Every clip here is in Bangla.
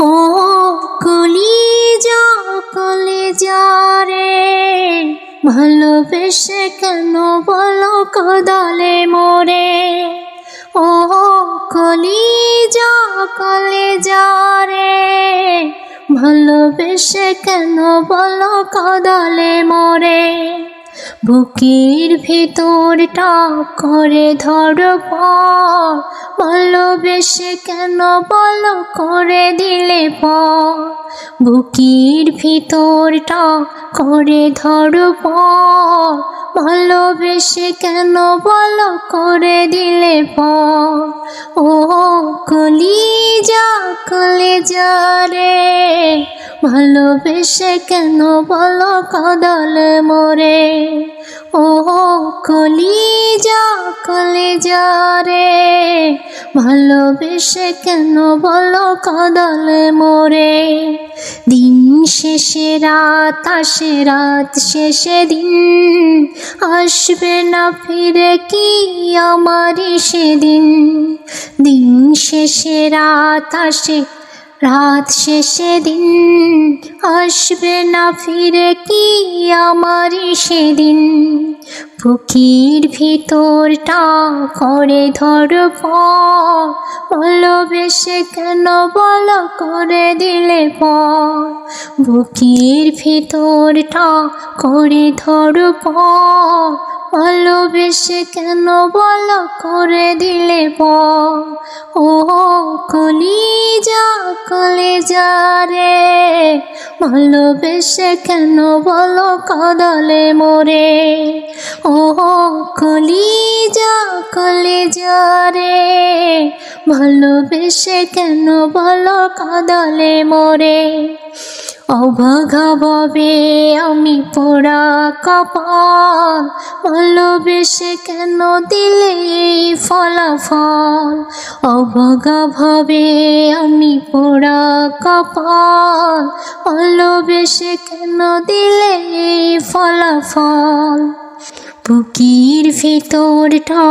ও কলি যা কলে যা রে, ভালোবেসে কেন বলো কদলে মোরে? ও কলি যা কলে যা রে, ভালোবেসে কেন বলো কদলে মোরে? বুকের ভেতরটা করে ধর ভালোবেসে কেন বলো করে দিলে প। বুকের ভিতরটা করে ধর ভালোবেসে কেন বলো করে দিলে প। ও কলি যা কলে যা রে। ভালোবেসে কেন বলো কদল মোরে? ও কলি যা কলে যা রে। ভালোবেসে কেন বলো কদল মোরে? দিন শেষে রাত আসে, রাত শেষে দিন। আসবে না ফিরে কি আমারই সেদিন? দিন শেষে রাত আসে রাত শেষে দিন আসবে না ফিরে কি আমার সেদিন? বুকির ভিতরটা করে ধর ভালোবেসে কেন বলো করে দিলে পর বুকির ভিতরটা করে ধর ভালোবেসে কেন বলো করে দিলে পর ও কলি যা কলে যা রে ভালোবেসে কেন বলো কদলে মোরে? ও কলি যা কলে যা রে, ভালোবেসে কেন বলো কদলে মোরে? অভাগা ভাবে আমি পোড়া কপাল, ভালোবেসে কেন দিলে ফলাফল? অভাগা ভাবে আমি পোড়া কপাল, ভালোবেসে কেন দিলে ফলাফল? বুকির ভিতরটা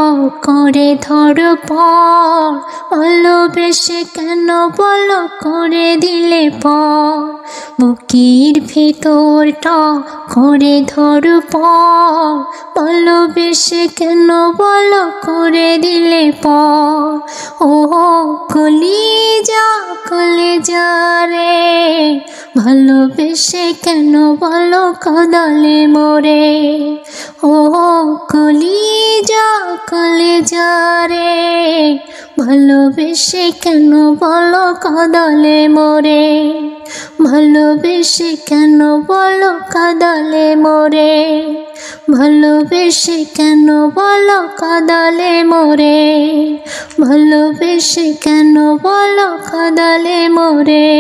করে ধর পর। ভালোবেসে কেন বলো করে দিলে পর? বুকির ভিতরটা করে ধর পর। ভালোবেসে কেন বলো করে দিলে পর? ও কলি যা কলে যা রে। ভালোবেসে কেন বলো কদলে মোরে? ও কলি যা কলে যা রে, ভালোবেসে কেন বলো কদলে মোরে? ভালোবেসে কেন বলো কদলে মোরে? ভালোবেসে কেন বলো কদলে মোরে? ভালোবেসে কেন বলো কদলে মোরে?